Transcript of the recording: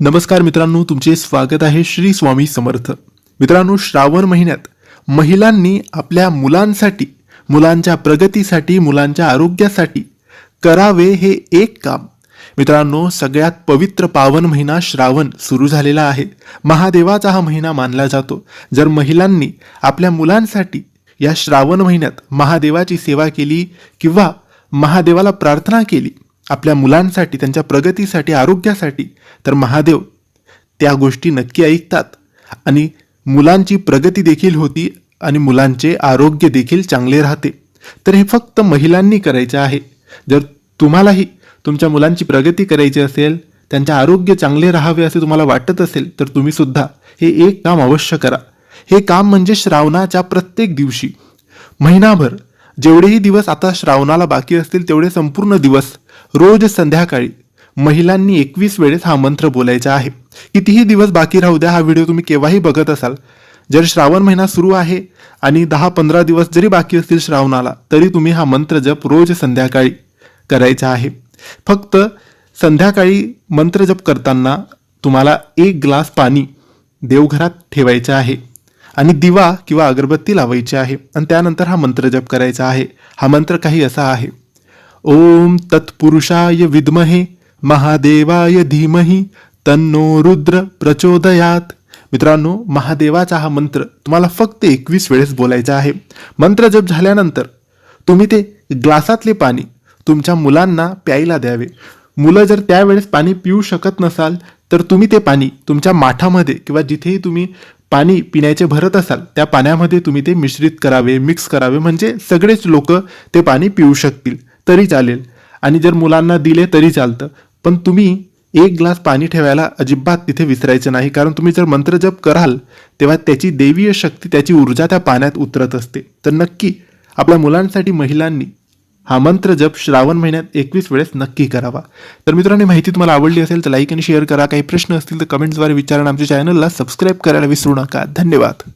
नमस्कार मित्रांनो तुमचे स्वागत आहे श्री स्वामी समर्थ. मित्रांनो श्रावण महिन्यात महिलांनी आपल्या मुलांसाठी मुलांच्या प्रगतीसाठी मुलांच्या आरोग्यासाठी करावे हे एक काम. मित्रांनो सगळ्यात पवित्र पावन महिना श्रावण सुरू झालेला आहे. महादेवाचा हा महिना मानला जातो. जर महिलांनी आपल्या मुलांसाठी या श्रावण महिन्यात महादेवाची सेवा केली किंवा महादेवाला प्रार्थना केली आपल्या मुलांसाठी त्यांच्या प्रगतीसाठी आरोग्यासाठी तर महादेव त्या गोष्टी नक्की ऐकतात. आणि मुलांची प्रगती देखील होती आणि मुलांचे आरोग्य देखील चांगले राहते. तर हे फक्त महिलांनी करायचे आहे. जर तुम्हालाही तुमच्या मुलांची प्रगती करायची असेल त्यांचे आरोग्य चांगले राहावे असे तुम्हाला वाटत असेल तर तुम्ही सुद्धा हे एक काम अवश्य करा. हे काम म्हणजे श्रावणाच्या प्रत्येक दिवशी. महिनाभर जेवढेही दिवस आता श्रावणाला बाकी असतील तेवढे संपूर्ण दिवस रोज संध्याकाळी महिलांनी एकवीस वेळेस हा मंत्र बोलायचा आहे. कितीही दिवस बाकी राहू द्या हा व्हिडिओ तुम्ही केव्हाही बघत असाल. जर श्रावण महिना सुरू आहे आणि दहा पंधरा दिवस जरी बाकी असतील श्रावणाला तरी तुम्ही हा मंत्र जप रोज संध्याकाळी करायचा आहे. फक्त संध्याकाळी मंत्र जप करताना तुम्हाला एक ग्लास पाणी देवघरात ठेवायचं आहे आणि दिवा किंवा अगरबत्ती लावायची आहे आणि त्यानंतर हा मंत्र जप करायचा आहे. हा मंत्र काही असा आहे. ओम तत्पुरुषाय विद्महे महादेवाय धीमही तन्नो रुद्र प्रचोदयात. मित्रांनो महादेवाचा हा मंत्र तुम्हाला फक्त एकवीस वेळेस बोलायचा आहे. मंत्र जप झाल्यानंतर तुम्ही ते ग्लासातले पाणी तुमच्या मुलांना प्यायला द्यावे. मुलं जर त्यावेळेस पाणी पिऊ शकत नसाल तर तुम्ही ते पाणी तुमच्या माठामध्ये किंवा जिथेही तुम्ही पाणी पिण्याचे भरत असाल त्या पाण्यामध्ये तुम्ही ते मिश्रित करावे मिक्स करावे. म्हणजे सगळेच लोक ते पाणी पिऊ शकतील. तरी चालेल. आणि जर मुलांना दिले तरी चालतं. पण तुम्ही एक ग्लास पाणी ठेवायला अजिबात तिथे विसरायचं नाही. कारण तुम्ही जर मंत्र जप कराल तेव्हा त्याची देवीय शक्ती त्याची ऊर्जा त्या पाण्यात उतरत असते. तर नक्की आपल्या मुलांसाठी महिलांनी हा मंत्र जप श्रावण महिन्यात एकवीस वेळेस नक्की करावा. तर मित्रांनो माहिती तुम्हाला आवडली असेल तर लाईक आणि शेअर करा. काही प्रश्न असतील तर कमेंट्सद्वारे विचारा आमच्या चॅनलला सबस्क्राईब करायला विसरू नका. धन्यवाद.